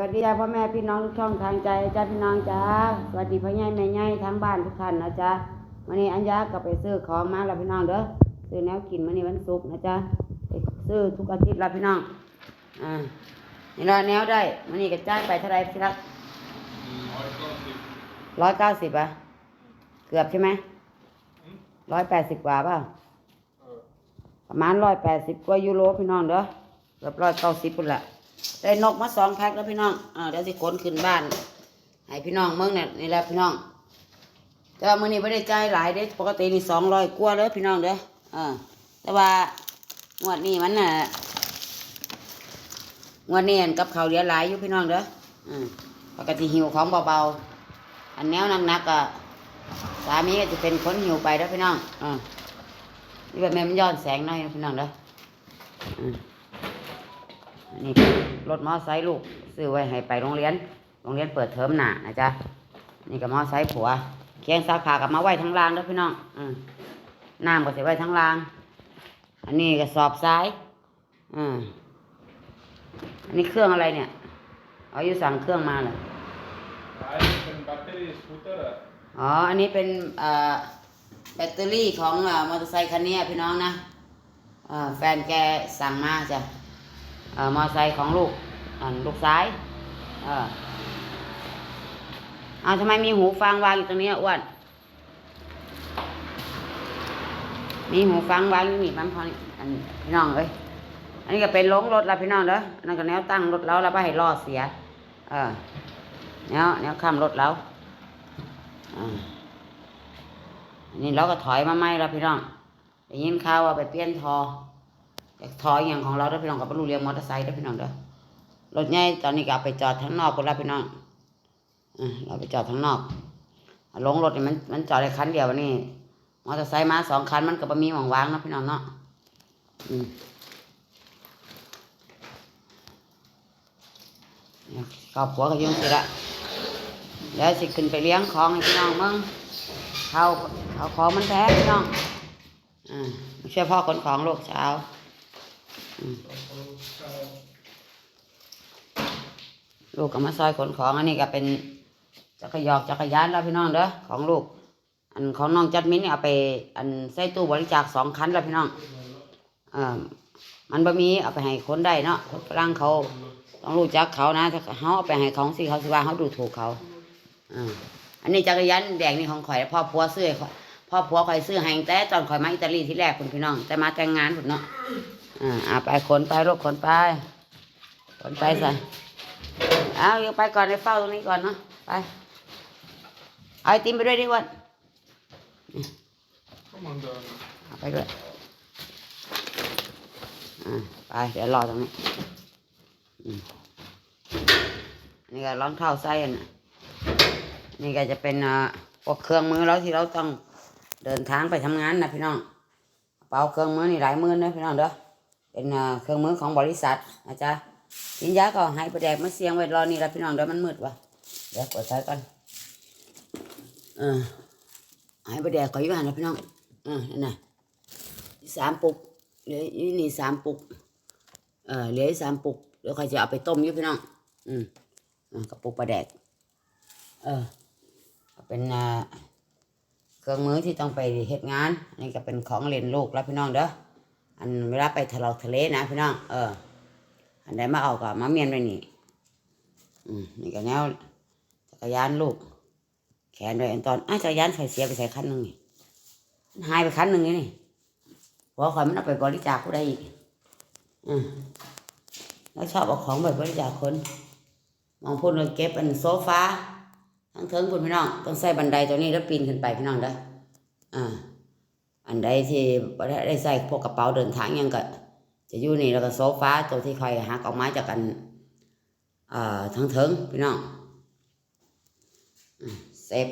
วัสดีจ้าพ่อแม่พี่น้องทุกช่องทางใจจ้าพี่น้องจ้าสวัสดีพ่อใหญ่แม่ใหญ่ทั้งบ้านทุกท่านนะจ๊ะวันนี้อัญญาก็ไปซื้อของมาแล้วพี่น้องเด้อซื้อแนวกินวันนี้วันศุกร์นะจ๊ะไปซื้อทุกอาทิตย์แล้วพี่น้องอ่านี่เราแนวได้วันนี้ก็จ้างไปเท่าไหรพี่รักร้อยเก้าสิบอะเกือบใช่ไหมร้อยแปดสิบกว่าเปล่าประมาณร้อยแปดสิบกว่ายูโรพี่น้องเด้อเกือบร้อยเก้าสิบปุ่นละ ได้นกมาสองแพ็คแล้วพี่น้องอ่าเดี๋ยวสิขนขึ้นบ้านให้พี่น้องเมืองเนี่ยนี่แหละพี่น้องแต่ว่ามื้อนี้ไม่ได้จ่ายหลายเด้ปกตินี่สองร้อยกว่าเด้อพี่น้องเด้ออ่าแต่ว่างวดนี้มันน่ะงวดนี้อันกับเขาเหลือหลายอยู่พี่น้องเด้ออ่าปกติหิวของเบาๆอันแนวหนักๆก็สามีก็จะเป็นคนหิวไปเด้อพี่น้องอ่านี่แบบแม่มันย้อนแสงหน่อยนะพี่น้องเด้ออืม นนี้รถมอไซค์ลูกซื้อไว้ให้ไปโรงเรียน โรงเรียนเปิดเทอมหน้านะจ๊ะ นี่ก็มอไซค์ผัวเคียงสาขากับมาไว้ทั้งรางเด้อพี่น้อง อืมน้ำก็ใส่ไว้ทั้งราง อันนี้ก็สอบซ้าย อืมอันนี้เครื่องอะไรเนี่ย เอาอยู่สั่งเครื่องมาเหรอขายเป็นแบตเตอรี่สกูตเตอร์อะอ๋อ อันนี้เป็นเอ่อแบตเตอรี่ของเอ่อมอเตอร์ไซค์คันนี้พี่น้องนะเอ่อแฟนแกสั่งมาจ้ะเอ่อ มออไซค์ของลูกอ่าลูกซ้ายเออเอาทำไมมีหูฟังวางอยู่ตรงนี้อ้วนมีหูฟังวางอยู่นี่มันพอนี่อันพี่น้องเอ้ยอันนี้ก็เป็นล้งรถล้วพี่น้องเด้อนั่นก็แนวตั้งรถแล้วแล้วไปให้ล้อเสีย เออแนวแนวข้ามรถแล้วอ่าอันนี่เราก็ถอยมาไม่ล้วพี่น้องได้ยินข่าวว่าไปเปลี่ยนทอ จากทออย่างของเราเด้พี่น้องกับรรลุเรียงมอเตอร์ไซค์เด้พี่น้องเด้อรถใหญ่ตอนนี้ก็เอาไปจอดทั้งนอกหมดแล้วพี่น้องอ่าเราไปจอดทั้งนอกลงรถนี่มันมันจอดได้คันเดียววันนี้มอเตอร์ไซค์มาสองคันมันก็บมีหว่างวางนะพี่น้องเนาะอืมเนี่ยครอบครัวก็ยุ่งสิละเดี๋ยวสิขึ้นไปเลี้ยงของให้พี่น้องมึงเขาเขาของมันแพ้พี่น้องอ่าไม่ช่วยพ่อขนของลูกเช้า ลูกก็มาซอยขนของอันนี้ก็เป็นจักรยอกจักรยานแล้วพี่น้องเด้อของลูก อันของน้องจัดมิ้นนี่ยเอาไป อันใส่ตู้บริจาคสองคันแล้วพี่น้องอ่ามันบะมีเอาไปให้คนได้เนาะคนฝรั่งเขาต้องรู้จักเขานะถ้าเขาเอาไปให้ของสิเขาสิว่าเขาดูถูกเขาอ่าอันนี้จักรยานแดงนี่ของข่อยพ่อผัวซื้อพ่อผัวข่อยซื้อให้แต่ตอนข่อยมาอิตาลีที่แรกคุณพี่น้อง แต่มาแต่งงานคุณเนาะ อ่าเอาไปขนไปรถขนไป ขนไปใส่เอาอยู่ไปก่อนไปเฝ้าตรงนี้ก่อนเนาะไปเอาไอติมไปด้วยดิวันเอาไปด้วยอ่าไปเดี๋ยวรอตรงนี้นี่ก็รองเท้าใส่อันน่ะนี่ก็จะเป็นอ่าพวกเครื่องมือเราที่เราต้องเดินทางไปทำงานนะพี่น้องเป๋าเครื่องมือนี่หลายมือนะพี่น้องเด้อ เป็นเครื่องมือของบริษัทนะจ๊ะสินยาก็ให้ประแดกมาเสียงไว้รอนี่ละพี่น้องเดี๋ยวมันมืดวะเดี๋ยวเปิดไฟก่อนเออให้ประแดกก็อยู่หันนะพี่น้องเออนั่นน่ะสามปุกเหลืออยู่นี่สามปุกเออเหลือสามปุกเดี๋ยวใครจะเอาไปต้มอยู่พี่น้องอืมกระปุกประแดกเออเป็นเครื่องมือที่ต้องไปเฮ็ดงานนนี้ก็เป็นของเล่นลูกแล้วพี่น้องเด้อ อันเวลาไปทะเลาะทะเลนะพี่น้องเออ อันใดมาเอาก็มาเมียนไปนี่ อืมนี่ก็แนวจักรยานลูก แขนด้วยอันตอนอ้าจักรยานไฟเสียไปใส่คันหนึ่งนี่หายไปคันหนึ่งนี่นี่หัวข่อยมันเอาไปบริจาคผู้ใดอีก อืมแล้วชอบเอาของไปบริจาคคน มองพูดเลยเก็บเป็นโซฟาทั้งเทิงคุณพี่น้อง ต้องใส่บันไดตัวนี้แล้วปีนขึ้นไปพี่น้องเด้ออ่า อันใดที่บ่ได้ได้ใส่พวกกระเป๋าเดินทางหยังก็ จะอยู่นี่แล้วก็โซฟาตัวที่คอยหักออกมาจากกันอ่าทั้งเทิงพี่น้องอืมเซฟ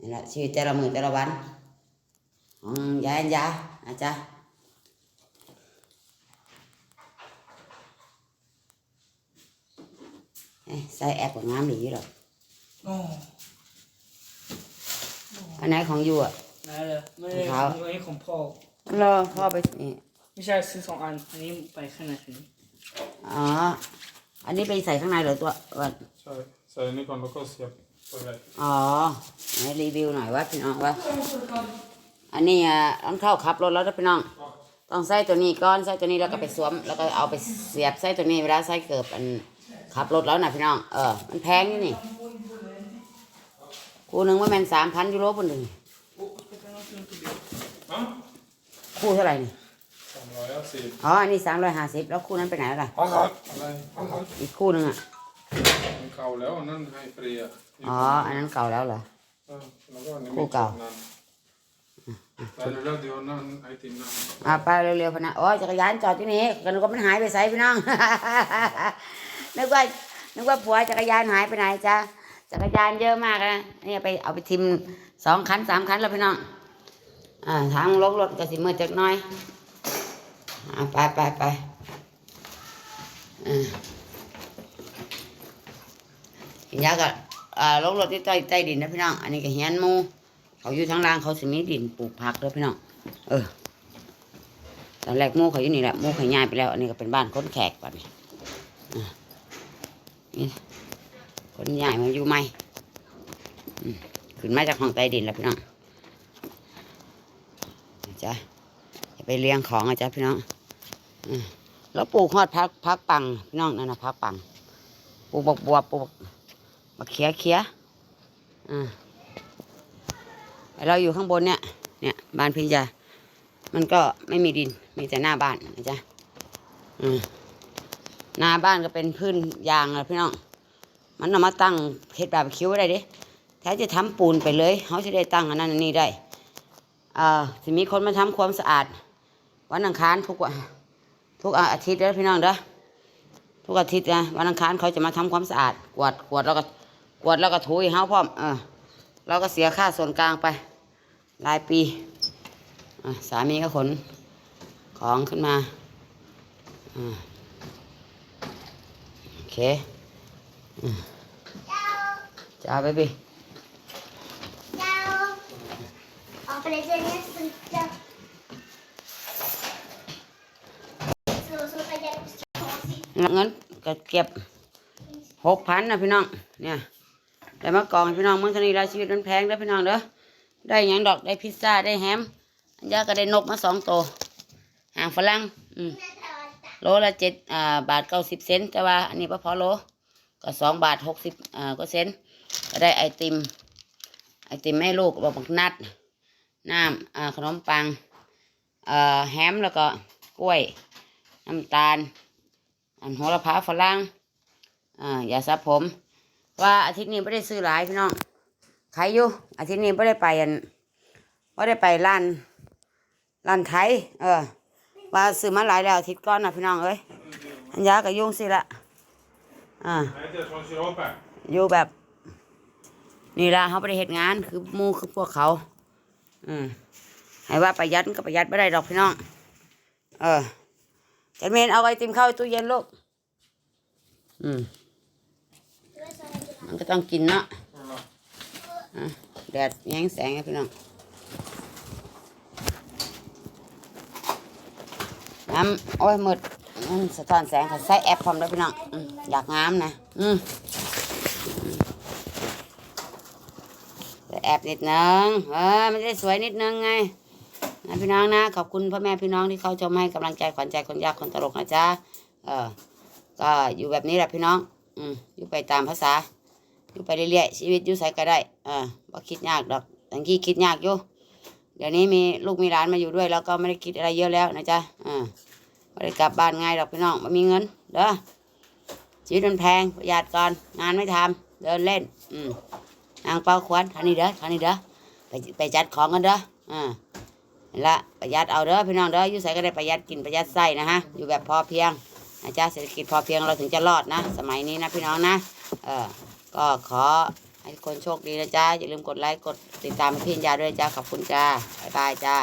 นี่แหละชีวิตแต่ละมือแต่ละวันของยายอันยานะจ๊ะเอ้ยใส่แอปกับงามดีอยู่หรอกโอ้อันไหนของอยู่อะ นั่นเลยไม่ได้ครับอันนี้ของพ่อรอพ่อไปนี่ไม่ใช่ซื้อสองอันอันนี้ไปข้างในอันนี้อ๋อ อันนี้ไปใส่ข้างในเหรอตัวว่าใช่ใส่อันนี้ก่อนแล้วก็เสียบไปเลยอ๋อไหนรีวิวหน่อยว่าพี่น้องว่าอันนี้อะต้องเข้าขับรถแล้วนะพี่น้อง ต้องใส่ตัวนี้ก้อนใส่ตัวนี้แล้วก็ไปสวม แล้วก็เอาไปเสียบใส่ตัวนี้เวลาใส่เกิบอันขับรถแล้วนะพี่น้อง เออ มันแพงนี่นี่คู่หนึ่งว่าแมนสามพันยูโรปุ่นหนึ่งฮะ คู่เท่าไหร่นี่สามร้อยห้าสิบอ๋ออันนี้สามร้อยห้าสิบแล้วคู่นั้นไปไหนแล้วล่ะ อะไรอีกคู่หนึ่งอะ มันเก่าแล้วอันนั่นให้ฟรีอะอ๋อ อันนั้นเก่าแล้วเหรอ เออแล้วก็อันนี้คู่เก่าแต่เร็วๆเดี๋ยวนั่นไอติมนั่นอ่าไปเร็วๆพะนะโอ้ยจักรยานจอดที่นี่กันก็มันหายไปใส่พี่น้อง นึกว่านึกว่าผัวจักรยานหายไปไหนจ้าจักรยานเยอะมากนะนี่ไปเอาไปทิมสองคันสามคันแล้วพี่น้อง อ่าทางลงรถก็สิมืดจักน้อยอ่าไปไปไปอ่าเห็นยาก็อ่าลงรถที่ใต้ใต้ดินนะพี่น้อง อันนี้ก็เฮียนมูเขาอยู่ทางล่างเขาสิมีดินปลูกผักเลยพี่น้องเออตอนแรกมูเขาอยู่นี่แหละมูเขาย้ายไปแล้ว อันนี้ก็เป็นบ้านคนแขกก่อนอะนี่คนย้ายมาอยู่ใหมขึ้นมาจากห้องใต้ดินแล้วพี่น้อง จ้ะจะไปเลี้ยงของอะจ้ะพี่น้องแล้วปลูกฮอดพักพักปังพี่น้องนั่นนะพักปังปลูกบักบัวปลูกบักเขียเขียอ่าเราอยู่ข้างบนเนี่ยเนี่ยบ้านพี่จามันก็ไม่มีดินมีแต่หน้าบ้านนะจ๊ะอืมหน้าบ้านก็เป็นพื้นยางอะพี่น้อง มันเอามาตั้งเฮ็ดบาร์บีคิวไว้ได้ดิแท้จะทำปูนไปเลยเขาจะได้ตั้งอันนั้นอันนี้ได้ อ่าจะมีคนมาทำความสะอาด วันอังคารทุกวันทุกอาทิตย์เด้อพี่น้องเด้อทุกอาทิตย์นะวันอังคารเขาจะมาทำความสะอาดกวาดกวาดแล้วก็กวาดแล้วก็ถูให้เฮาพร้อมเออเราก็เสียค่าส่วนกลางไปรายปีสามีก็ขนของขึ้นมาอโอเคจ้าเบบี้ Ho preso il mio scritto. Solo solo tagliare questi cosi. เงินก็เก็บหกพันนะพี่น้อง เนี่ยได้มากองพี่น้องเมื่อคนี้รายชีวิตมันแพงเด้อพี่น้องเด้อ ได้หยังดอกได้พิซซ่าได้แฮม อันยาก็ได้นกมาสองตัวหางฝรั่ง อืม โลละเจ็ดอ่าบาทเก้าสิบเซนต์แต่ว่าอันนี้พอพอโล ก็สองบาทหกสิบอ่าก็เซนต์ก็ได้ไอติม ไอติมให้ลูกบอกบักนัด น้ำขนมปังอ่าแฮมแล้วก็กล้วย น้ำตาล อันโหระพาฝรั่งอ่ายาสระผม ว่าอาทิตย์นี้ไม่ได้ซื้อหลายพี่น้องขายอยู่อาทิตย์นี้ไม่ได้ไปอันไม่ได้ไปร้านร้านไทย เออ ว่าซื้อมาหลายแล้วอาทิตย์ก่อนนะพี่น้องเอ้ยอันยาก็ยุ่งสิละอ่าอยู่แบบ นี่ละเขาไปเหตุงานคือมูคือพวกเขา อืมให้ว่าประหยัดมันก็ประหยัดไม่ได้ดอกพี่น้อง เออจันเมนเอาไอติมเข้าตู้เย็นลูก อืม Dove sono gelato? มันก็ต้องกินเนาะเอาล่ะอะแดดแยงแสงอะพี่น้อง น้ำโอ้ยมืดมันสะท้อนแสงเขาใส่แอปพร้อมแล้วพี่น้องอืมอยากงามนะ อืม แอปนิดนึงเออมันจะได้สวยนิดนึงไงนะพี่น้องนะ ขอบคุณพ่อแม่พี่น้องที่เขาชมให้กำลังใจขวัญใจคนยากคนตลกนะจ๊ะเออก็อยู่แบบนี้แหละพี่น้อง อืมอยู่ไปตามภาษา อยู่ไปเรื่อยๆชีวิตอยู่ใส่ก็ได้อ่าบ่คิดยากดอกตั้งกี้คิดยากอยู่เดี๋ยวนี้มีลูกมีหลานมาอยู่ด้วย แล้วก็ไม่ได้คิดอะไรเยอะแล้วนะจ๊ะอ่าไม่ได้กลับบ้านง่ายดอกพี่น้องไม่มีเงินเด้อชีวิตมันแพงประหยัดก่อนงานไม่ทำเดินเล่น อืม นางเป้าควันทานี้เด้อทานี้เด้อไปไปจัดของกันเด้ออ่าละประหยัดเอาเด้อพี่น้องเด้ออยู่ใส่ก็ได้ประหยัดกินประหยัดใส่นะฮะอยู่แบบพอเพียงนะจ๊ะเศรษฐกิจพอเพียงเราถึงจะรอดนะ สมัยนี้นะพี่น้องนะเออก็ขอให้คนโชคดีนะจ๊ะอย่าลืมกดไลค์กดติดตามพี่ยาด้วยจ้าขอบคุณจ้าบ๊ายบายจ้า